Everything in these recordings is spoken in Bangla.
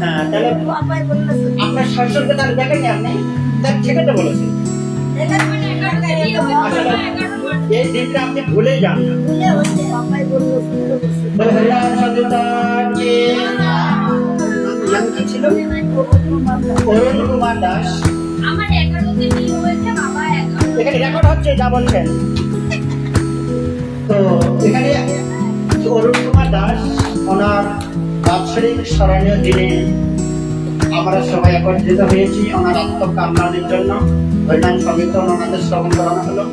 হ্যাঁ তাহলে আপনার শাশুড়কে তাহলে দেখেননি আপনি? তার ঠিকই তো বলেছেন। এই দিনটা আপনি ভুলে যান নাম কি ছিল? অরুণ কুমার দাস। এখানে রেকর্ড হচ্ছে যা বলছেন। তো এখানে অরুণ কুমার দাস। বাৎসরিক স্মরণীয় দিনে আমরা সবাই একত্রিত হয়েছি ওনার আত্মকামনার জন্য। হরিনাম সংকীর্তন ওনাদের শ্রবণ করানো হলো।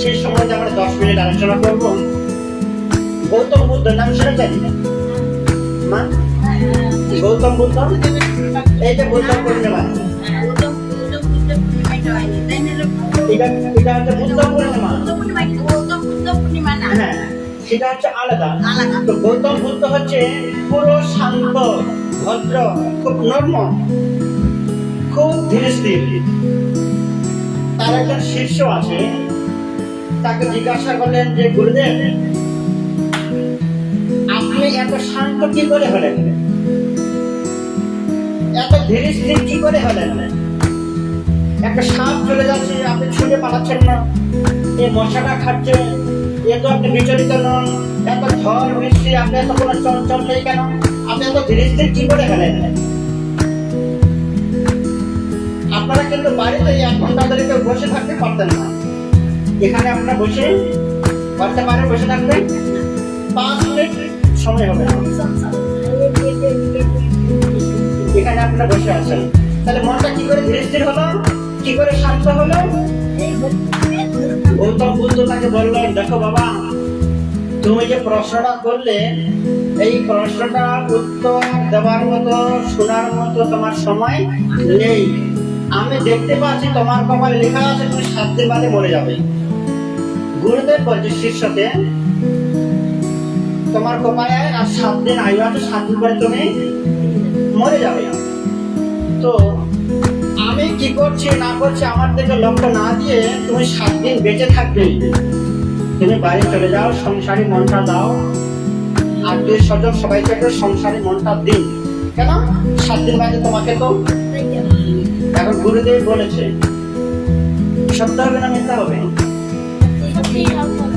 সেই সময় আমরা দশ মিনিট আলোচনা করব। গৌতম বুদ্ধ নাম শুনেছেন? মা? গৌতম বুদ্ধ? এই যে বুদ্ধ পূর্ণিমা। এটা এটা হচ্ছে বুদ্ধ পূর্ণিমা। হ্যাঁ। সেটা হচ্ছে আলাদা। তো গৌতম বুদ্ধ হচ্ছে পুরো শান্ত ভদ্র খুব নর্ম খুব ধীরে স্থির তার একজন শিষ্য আছে তাকে জিজ্ঞাসা করলেন যে গুরুদেব আপনি এত শান্ত কি করে হলেন? এত ধীরে স্থির কি করে হলেন? একটা সাপ চলে যাচ্ছে আপনি ছুটে পালাচ্ছেন না। এই মশাটা খাচ্ছে এ তো আপনি বিচলিত নন, এত ঝড়, বৃষ্টি, আপনি এত কোনো চঞ্চল নেই কেন? আপনি এত ধীরে স্থির কি করে গেলেন? আপনারা কিন্তু বাড়িতে এক ঘণ্টা ধরে কেউ বসে থাকতে পারতেন না। এখানে আপনারা বসে পারতে পারে বসে থাকতে পাঁচ মিনিট সময় হবে এখানে আপনারা বসে আছেন। তাহলে মনটা কি করে ধীরে স্থির হলো? কি করে শান্ত হলো? গৌতম বুদ্ধ তাকে বললেন দেখো বাবা, তুমি যে প্রশ্নটা করলে, এই প্রশ্নটা উত্তর দেওয়ার মতো, শোনার মতো তোমার সময় নেই। আমি দেখতে পাচ্ছি তোমার কপালে লেখা আছে, তুমি সাত দিন বাদে মরে যাবে। গুরুদেব বলছে, শিষ্যকে, তোমার কপালে আর সাত দিন আয়ু আছে, সাত দিন পরে তুমি মরে যাবে। তো কি করছে, না করছি, আমার দিকে লক্ষ্য না দিয়ে তুমি সাত দিন বেঁচে থাকবে। তুমি বাড়ি চলে যাও, সংসারী মনটা দাও। আত্মীয় স্বজন সবাইকে একটু সংসারী মনটা দিন। কেন? সাত দিন বাদে তোমাকে তো এখন গুরুদেব বলেছে, সত্য হবে না মিথ্যা হবে?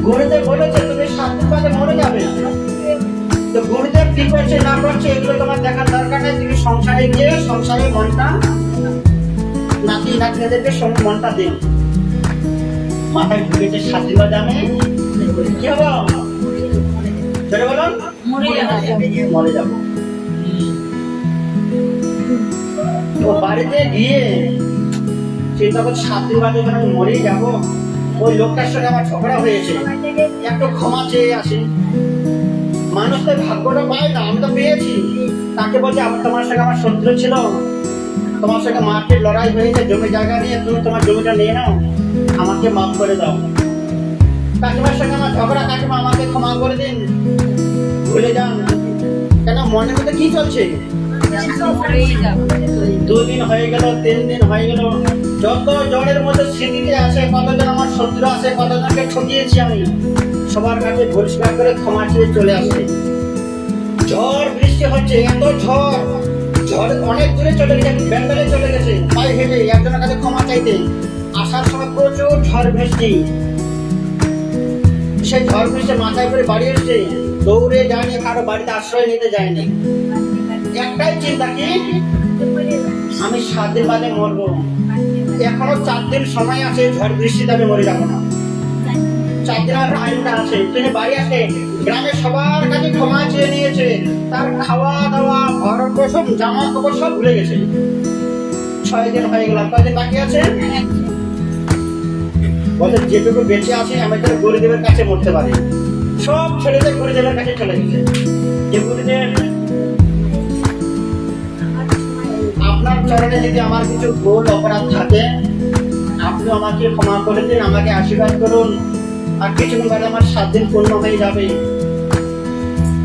গুরুদেব বলেছে, তুমি সাত দিন বাদে মরে যাবে। তো গুরুদেব কি করছে, না করছে, এগুলো তোমার দেখার দরকার নেই। তুমি সংসারে গিয়ে সংসারে মনটা নাতি নাতনিদেরকে সঙ্গে মনটা দিন। মাথায় ঢুকেছে সাথী বাজানে কি হব সেটা বলুন। মরে যাব। ও বাড়িতে গিয়ে সে তখন সাত দিন বাদে আমি মরেই যাব। ওই লোকটার সঙ্গে আমার ঝগড়া হয়েছে। একটু ক্ষমা চেয়ে আসি মানুষ তো ভাগ্যটা পায় না আমি তো পেয়েছি। তাকে বলছে আমার তোমার সঙ্গে আমার শত্রু ছিল। তোমার সঙ্গে মাঠে লড়াই হয়েছে, জমি জায়গা নিয়ে তুমি তোমার জমিটা নিয়ে নাও, আমাকে মাফ করে দাও। কাকিমার সঙ্গে আমার ঝগড়া, কাকিমা আমাকে ক্ষমা করে দিন। ভুলে যান। কেন, মনের মধ্যে কি চলছে? দুদিন হয়ে গেল, তিন দিন হয়ে গেল। যত জলের মধ্যে স্মৃতিতে আছে, কতজন আমার শত্রু আছে, কতজনকে ঠকিয়েছি আমি, সবার কাছে পরিষ্কার করে ক্ষমা চেয়ে চলে আসে ঝড় বৃষ্টি হচ্ছে, এত ঝড়। অনেক দূরে চলে গেছে, ব্যান্ডালে চলে গেছে। পায়ে হেঁটে একজনের কাছে ক্ষমা চাইতে আসার সময় প্রচুর ঝড় বৃষ্টি। সেই ঝড় বৃষ্টি মাথায় করে বাড়ি এসছে। দৌড়ে যায়নি, কারও বাড়িতে আশ্রয় নিতে যায়নি। একটাই চিন্তা কি? আমি সাত দিন বাদে মরবো। এখনও চার দিন সময় আছে, ঝড় বৃষ্টিতে আমি মরে যাব না। চার দিন আর টাইমটা আছে। তিনি বাড়ি আসে গ্রামে সবার কাছে ক্ষমা চেয়ে নিয়েছে। তার খাওয়া দাওয়া ভরণ পোষণ জামা কাপড় সব ভুলে গেছে। ছয় দিন হয়ে গেল কয়দিন বাকি আছে? বলে, যেটুকু বেঁচে আছে, আমি তাহলে গুরুদেবের কাছে মরতে পারি। সব ছেলেদের গুরুদেবের কাছে চলে গেছে। যে গুরুদেব আপনার চরণে যদি আমার কিছু ভুল, অপরাধ থাকে, আপনি আমাকে ক্ষমা করে দিন, আমাকে আশীর্বাদ করুন। আর কিছুক্ষণ বাদে আমার সাত দিন পূর্ণ হয়ে যাবে।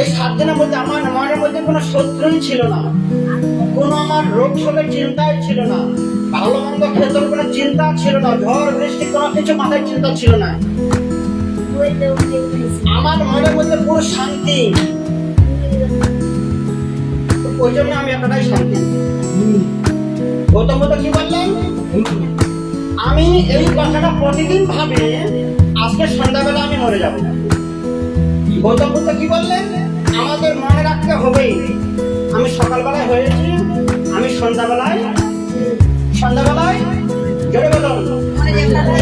এই সাত দিনের মধ্যে আমার মনের মধ্যে কোনো শত্রুই ছিল না। কোনো আমার রোগ শোকের চিন্তাই ছিল না। ভালো মন্দ ক্ষেত্রে কোনো চিন্তা ছিল না। ঝড়, বৃষ্টি, কোনো কিছু মাথায় চিন্তা ছিল না। আমার মনের মধ্যে পুরো শান্তি। ওই জন্য আমি এতটাই শান্তি। গৌতম বুদ্ধ কি বললেন? আমি এই কথাটা প্রতিদিন ভাবে, আজকে সন্ধ্যাবেলা আমি মরে যাব। গৌতম বুদ্ধ কি বললেন? আমাদের মনে রাখতে হবে আমি সকালবেলায় হয়েছি, আমি সন্ধ্যাবেলায় সন্ধ্যাবেলায় জোরে বলুন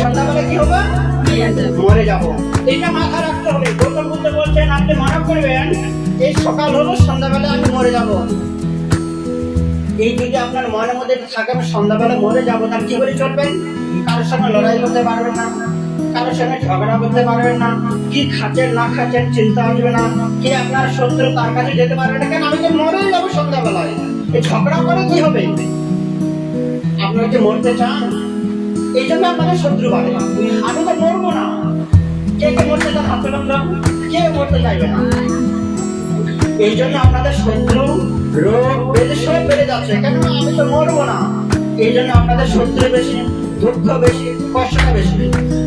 সন্ধ্যাবেলায় কি হবে? মরে যাব। এটা মাথায় রাখতে হবে। গৌতম বুদ্ধ বলছেন, আপনি মনে করবেন, এই সকাল হলো সন্ধ্যাবেলা আমি মরে যাব। এই যদি আপনার মনের মধ্যে থাকে আমি সন্ধ্যাবেলা মরে যাব তার কি করে চলবেন? কারোর সঙ্গে লড়াই করতে পারবেন না। কারোর সঙ্গে ঝগড়া করতে পারবেন না। কি খাচ্ছেন, না খাচ্ছেন, চিন্তা আসবে না। কি আপনার শত্রু তার কাছে যেতে পারবে না কেন? আমি তো মরেই যাব সন্ধ্যাবেলায়। এই ঝগড়া করে কি হবে? আপনারা কি মরতে চান? এই জন্য আপনাদের শত্রু বাড়ে। আমি তো মরবো না। কে কে মরতে চান হাতে কে মরতে চাইবে না? এই জন্য আপনাদের শত্রু রোগ বেড়ে সব বেড়ে যাচ্ছে। কেন আমি তো মরবো না। এই জন্য আপনাদের শত্রু বেশি, দুঃখ বেশি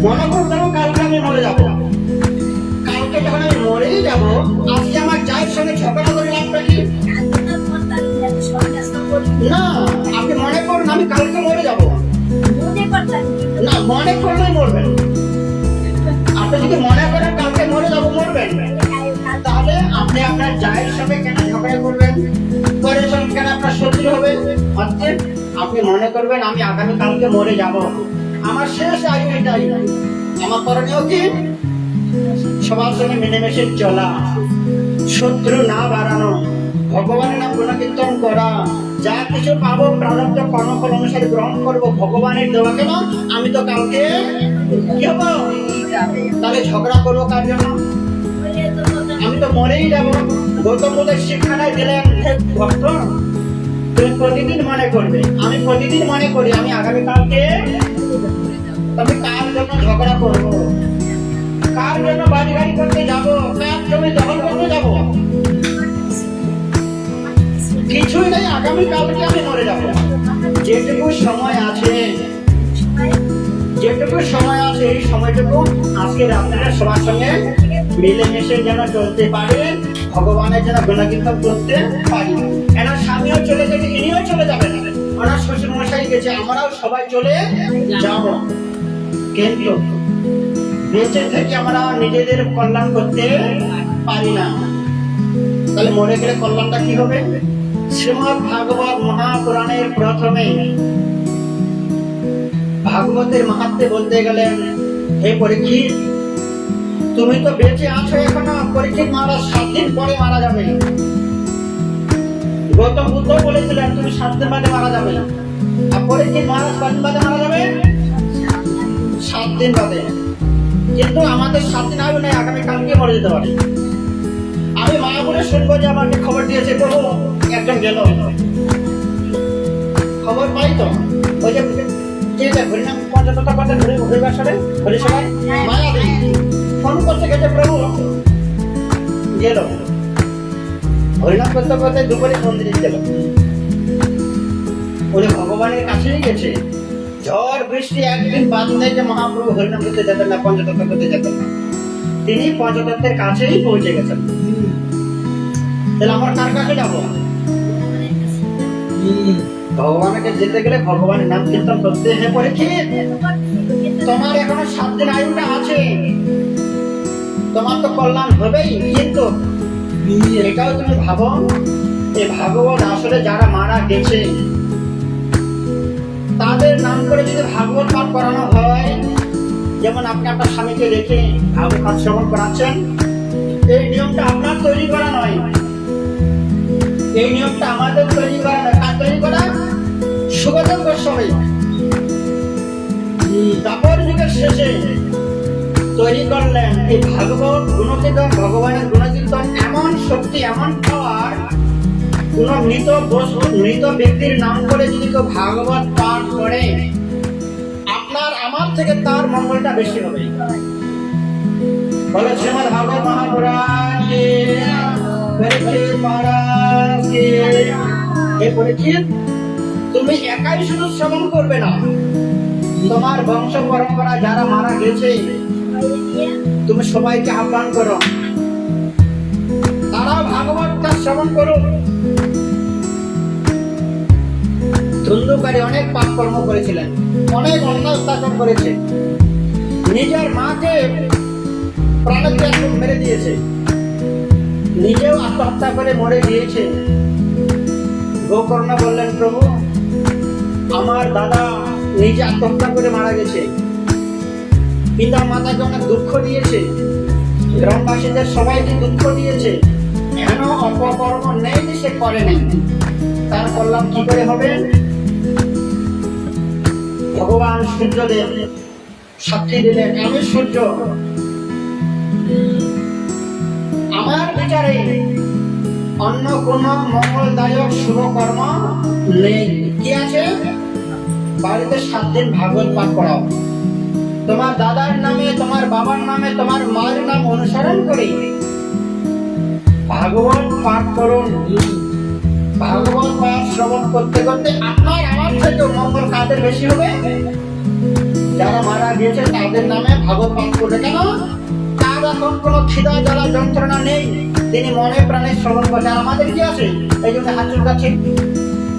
মনে করতাম কালকে আমি মরে যাব। কালকে যখন আমি মরেই যাব, আজকে আমার যায়ের সঙ্গে ঝগড়া করে কি? না, আপনি মনে করুন, আমি কালকে মরে যাব। না, মনে করলেই মরবেন। আপনি যদি মনে করেন কালকে মরে যাব, মরবেন। তাহলে আপনি আপনার জায়ের সঙ্গে কেন করবেন? পরের কেন আপনার শত্রু হবে? অর্থাৎ আপনি মনে করবেন, আমি আগামী কালকে মরে যাব। আমার শেষ আয়ু এটাই আমার করণীয় কি? সবার সঙ্গে মিলেমিশে চলা। শত্রু না বাড়ানো, ভগবানের নাম গুণকীর্তন করা। যা কিছু পাবো, প্রারব্ধ কর্মফল অনুসারে গ্রহণ করব। ভগবানের দেওয়া কেন? আমি তো কালকে তাহলে ঝগড়া করব কার জন্য? আমি তো মরেই যাব। গৌতম বুদ্ধের শিক্ষাটাই দিলেন ভক্ত। তুমি প্রতিদিন মনে করবে। আমি প্রতিদিন মনে করি, আমি আগামী কালকে তবে কার জন্য ঝগড়া করব? কার জন্য বাড়ি গাড়ি করতে যাব? কার জমি দখল করতে যাব? কিছুই নেই, আগামী কালকে আমি মরে যাব। যেটুকু সময় আছে, যেটুকু সময় আছে, এই সময়টুকু আজকে রাত্রে সবার সঙ্গে মিলেমিশে যেন চলতে পারে, ভগবানের যেন গুণাকীর্তন করতে পারি। এনার স্বামীও চলে গেছে, ইনিও চলে যাবেন ওনার শ্বশুর মশাই গেছে, আমরাও সবাই চলে যাব। কিন্তু বেঁচে থেকে আমরা নিজেদের কল্যাণ করতে পারি না। তাহলে মরে গেলে কল্যাণটা কি হবে? শ্রীমদ ভাগবত মহাপুরাণের প্রথমে ভাগবতের মাহাত্মে বলতে গেলেন, হে পরীক্ষিত, তুমি তো বেঁচে আছো এখনও। পরীক্ষিত মহারাজ সাত দিন পরে মারা যাবে। গৌতম বুদ্ধ বলেছিলেন, তুমি সাত দিন বাদে মারা যাবে। না আর পরীক্ষিত মহারাজ কদিন বাদে মারা যাবে? সাত দিন বাদে। কিন্তু আমাদের সাত দিন আগে নেই আগামী কালকে মরে যেতে পারে। আমি মা বলে শুনব যে আমাকে খবর দিয়েছে প্রভু একজন গেল। খবর পাই তো? ওই যে কে যে হরিনাম পঞ্চাশটা কথা ঘুরে ঘুরে বাসরে হরি সবাই মায়া ফোন করছে গেছে প্রভু? গেল। হরিনাম করতে করতে দুপুরে মন্দিরে গেল উনি ভগবানের কাছেই গেছে। ঝড়, বৃষ্টি একদিন বাদ নেই যে মহাপ্রভু হরিনাম করতে যেতেন না, পঞ্চতত্ত্ব করতে যেতেন তিনি পঞ্চতত্ত্বের কাছেই পৌঁছে গেছেন। তাহলে আমার কার কাছে যাব? ভগবানকে যেতে গেলে ভগবানের নাম কীর্তন করতে হে পরে কি? তোমার এখনও সাত দিন আয়ুটা আছে। তোমার তো কল্যাণ হবেই, কিন্তু এটাও তুমি ভাবো, এই ভাগবত আসলে যারা মারা গেছে তাদের নাম করে যদি ভাগবত পাঠ করানো হয়, যেমন আপনি আপনার স্বামীকে রেখে ভাগবত পাঠ শ্রবণ করাচ্ছেন, এই নিয়মটা আপনার তৈরি করা নয়। এই নিয়মটা আমাদের তৈরি করা নয়। কার তৈরি করা? সুগতম গোস্বামী তারপর যুগের শেষে তৈরি করলেন এই ভাগবত গুণকীর্তন, ভগবানের গুণকীর্তন, এমন শক্তি, এমন পাওয়ার কোন মৃত বস্তু মৃত ব্যক্তির নাম করে যদি কেউ ভাগবত পাঠ করে, আপনার, আমার থেকে তার মঙ্গলটা বেশি হবে। বলে, শ্রীমদ ভাগবত মহাপুরাণ তুমি একাই শুধু শ্রবণ করবে না। তোমার বংশ পরম্পরা যারা মারা গেছে, তুমি সবাইকে আহ্বান করো। তারা ভাগবতটা শ্রবণ করুক। ধুন্ধুকারী অনেক পাপ কর্ম করেছিলেন, অনেক অন্যায় অত্যাচার করেছে। নিজের মাকে একদম মেরে দিয়েছে। নিজেও আত্মহত্যা করে মরে গিয়েছে। গোকর্ণ বললেন, প্রভু, আমার দাদা নিজে আত্মহত্যা করে মারা গেছে। পিতা মাতাকে অনেক দুঃখ দিয়েছে। গ্রামবাসীদের সবাইকে দুঃখ দিয়েছে। কেন অপকর্ম নেই সে করে নেই। তার কল্যাণ কি করে হবে? ভগবান সূর্যদেব সাক্ষী দিলেন, আমি সূর্য। আমার বিচারে অন্য কোন মঙ্গলদায়ক শুভ কর্ম নেই। কি আছে? বাড়িতে সাত দিন ভাগবত পাঠ করাও তোমার দাদার নামে, তোমার বাবার নামে, তোমার মায়ের নাম অনুসরণ করে। ভাগবত পাঠ করুন। ভাগবত পাঠ শ্রবণ করতে করতে আপনার আমার থেকে মঙ্গল কাদের বেশি হবে? যারা মারা গিয়েছে, তাদের নামে ভাগবত পাঠ করবে কেন? তার এখন কোনো খিদা জ্বালা যন্ত্রণা নেই। তিনি মনে প্রাণে শ্রবণ করছে। আর আমাদের কি আছে? এই জন্য হাত চুলকাচ্ছে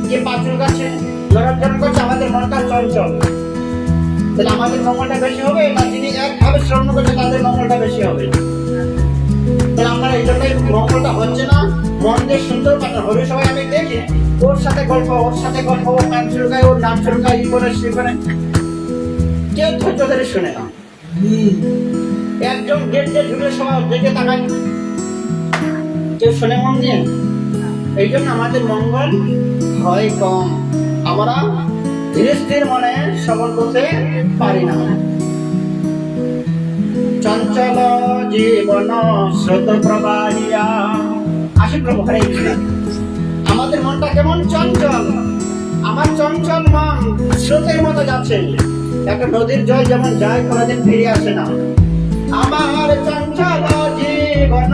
কি পা চুলকাচ্ছে লড়াচড় করছে, আমাদের মনটা চঞ্চল। তাহলে আমাদের মঙ্গলটা বেশি হবে? না যিনি একভাবে শ্রবণ করছে, তাদের মঙ্গলটা বেশি হবে? এই মঙ্গলটা হচ্ছে না। হবে, সবাই আমি ওর সাথে গল্প, ওর সাথে গল্প, ওর নাম ই করে কেউ না। গেট সবাই দেখে মন দিয়ে? এই জন্য আমাদের মঙ্গল হয় কম। আমরা ধীরে মনে শ্রবণ করতে পারি না। চঞ্চল জীবন স্রোত প্রবাহিয়া। আসুন প্রভু, হরে আমাদের মনটা কেমন চঞ্চল, আমার চঞ্চল মন স্রোতের মতো যাচ্ছে। একটা নদীর জল যেমন যায়, কোনোদিন ফিরে আসে না। আমার চঞ্চল জীবন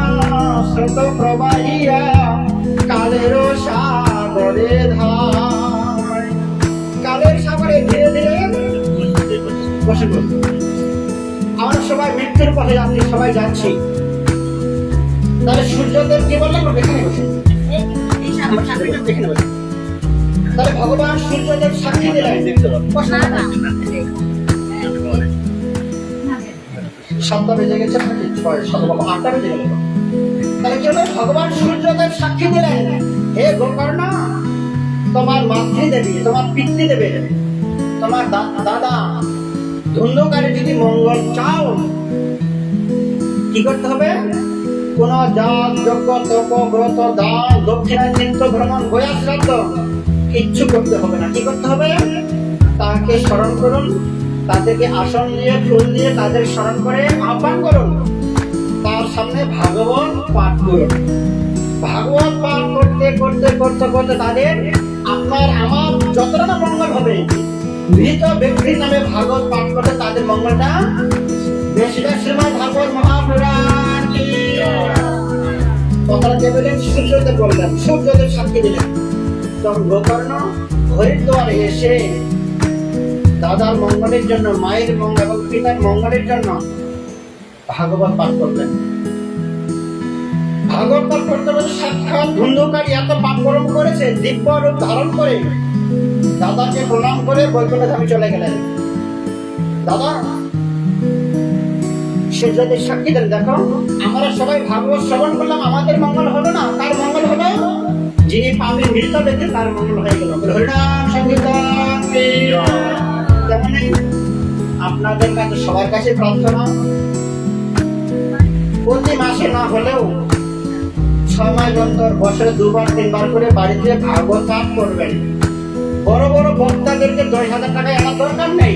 স্রোত প্রবাহিয়া, কালের সাগরে ধায় কালের সাগরে ধীরে ধীরে বসে পড়ুন। সবাই মৃত্যুর পথে যাচ্ছি সবাই যাচ্ছি। তাহলে সূর্যদেব কি বললেন? এখানে বসে তাহলে ভগবান সূর্যদেব সাক্ষী দিলেন। সাতটা বেজে গেছে নাকি ছয় সাত আটটা বেজে গেল। ভগবান সূর্যদেব সাক্ষী দিলেন। হে গোকর্ণ, তোমার মাতৃদেবী, তোমার তোমার দাদা ধন্যকারী যদি মঙ্গল চাও, কি করতে হবে? কোন জাত যজ্ঞ তপ ব্রত দান দক্ষিণা চিত্ত ভ্রমণ বয়া শ্রাদ্ধ কিচ্ছু করতে হবে না। কি করতে হবে? তাকে স্মরণ করুন, তাদেরকে আসন দিয়ে, ফুল দিয়ে তাদের স্মরণ করে আহ্বান করুন। তার সামনে ভাগবত পাঠ করুন। ভাগবত পাঠ করতে করতে করতে করতে তাদের আপনার, আমার যতটা না মঙ্গল হবে মৃত ব্যক্তির নামে ভাগবত পাঠ করতে তাদের মঙ্গলটা? বেশিটা শ্রীমদ ভাগবত মহাপুরাণ কথাটা কে বললেন বললেন সাক্ষী দিলেন। তখন গোকর্ণ এসে দাদার মঙ্গলের জন্য, মায়ের মঙ্গল এবং পিতার মঙ্গলের জন্য ভাগবত পাঠ করলেন। ভাগবত পাঠ করতে সাক্ষাৎ ধুন্ধুকারী এত পাপ করেছে দিব্য রূপ ধারণ করে। দাদাকে প্রণাম করে বৈকুণ্ঠ ধামে চলে গেলেন। দাদা, সে যদি সাক্ষী দেন, দেখো, আমরা সবাই ভাগবত শ্রবণ করলাম, আমাদের মঙ্গল হলো না, তার মঙ্গল হলো যিনি পাপে মৃত ব্যক্তি, তার মঙ্গল হয়ে গেল। আপনাদের কাছে সবার কাছে প্রার্থনা। প্রতি মাসে না হলেও ছয় মাস অন্তর, বছরে দুবার, তিনবার করে বাড়িতে ভাগবত পাঠ করবেন। বড় বড় বক্তাদেরকে দশ হাজার টাকা আনার দরকার নেই।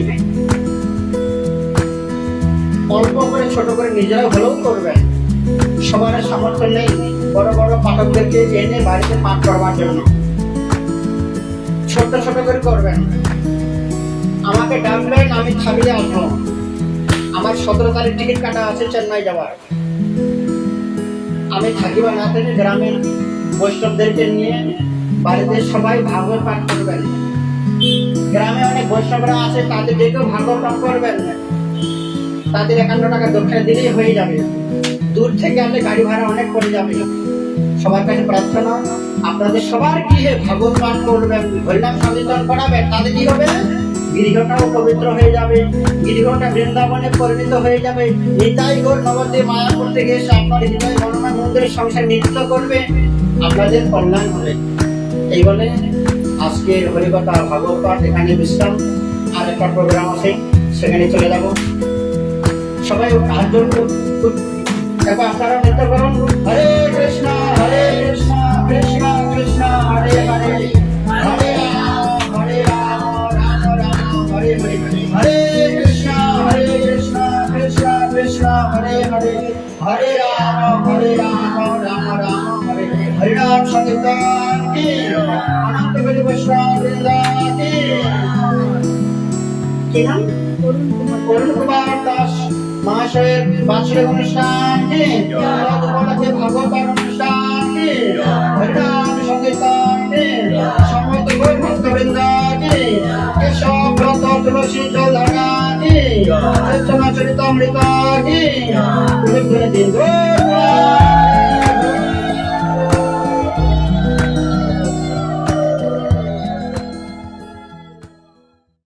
অল্প করে ছোট করে নিজেরা হলেও করবেন সবার সামর্থ্য নেই বড় বড় পাঠকদেরকে এনে বাড়িতে পাঠ করবার জন্য। ছোট ছোট করে করবেন। আমাকে ডাকবেন আমি থাকলে আসব। আমার সতেরো তারিখ টিকিট কাটা আছে চেন্নাই যাওয়ার। আমি থাকিবা না থেকে গ্রামের বৈষ্ণবদেরকে নিয়ে বাড়িতে সবাই ভাগবত পাঠ করবেন। গ্রামে অনেক বৈষ্ণবরা আছে, তাদেরকেও ভাগবত পাঠ করবেন। তাদের একান্ন টাকা দক্ষিণা দিলেই হয়ে যাবে। দূর থেকে আসলে গাড়ি ভাড়া অনেক পড়ে যাবে। সবার কাছে প্রার্থনা, আপনাদের সবার গৃহে ভাগবত পাঠ করবেন। হরিনাম সংকীর্তন করাবেন তাদের কি হবে? গৃহটাও পবিত্র হয়ে যাবে। গৃহটা বৃন্দাবনে পরিণত হয়ে যাবে। নিতাই গোর নবদ্বীপ মায়াপুর থেকে এসে আপনার হৃদয় মনোময় মন্দিরের সংসার নৃত্য করবে। আপনাদের কল্যাণ হবে। এই বলে আজকের হরিকথা ভাগবত পাঠ এখানে বিশ্রাম। আর একটা প্রোগ্রাম আছে, সেখানে চলে যাব। সবাই জোড় দেখো আপনারা নৃত্য করুন, হরে কৃষ্ণ হরে কৃষ্ণ কৃষ্ণ কৃষ্ণ, হরে হরে হরে রাম হরে রাম রাম রাম, হরে হরে হরে কৃষ্ণ হরে কৃষ্ণ কৃষ্ণ কৃষ্ণ, হরে হরে হরে রাম হরে রাম রাম রাম, হরে হরে। হরে রাম সংকীর্তন অনন্ত দাস মহাশয়ের বার্ষিক অনুষ্ঠান কি উপলক্ষে ভাগবত অনুষ্ঠান হরিনাম সংকীর্তন সমস্ত গৌর ভক্তবৃন্দ কেশব ব্রত তুলসী দিন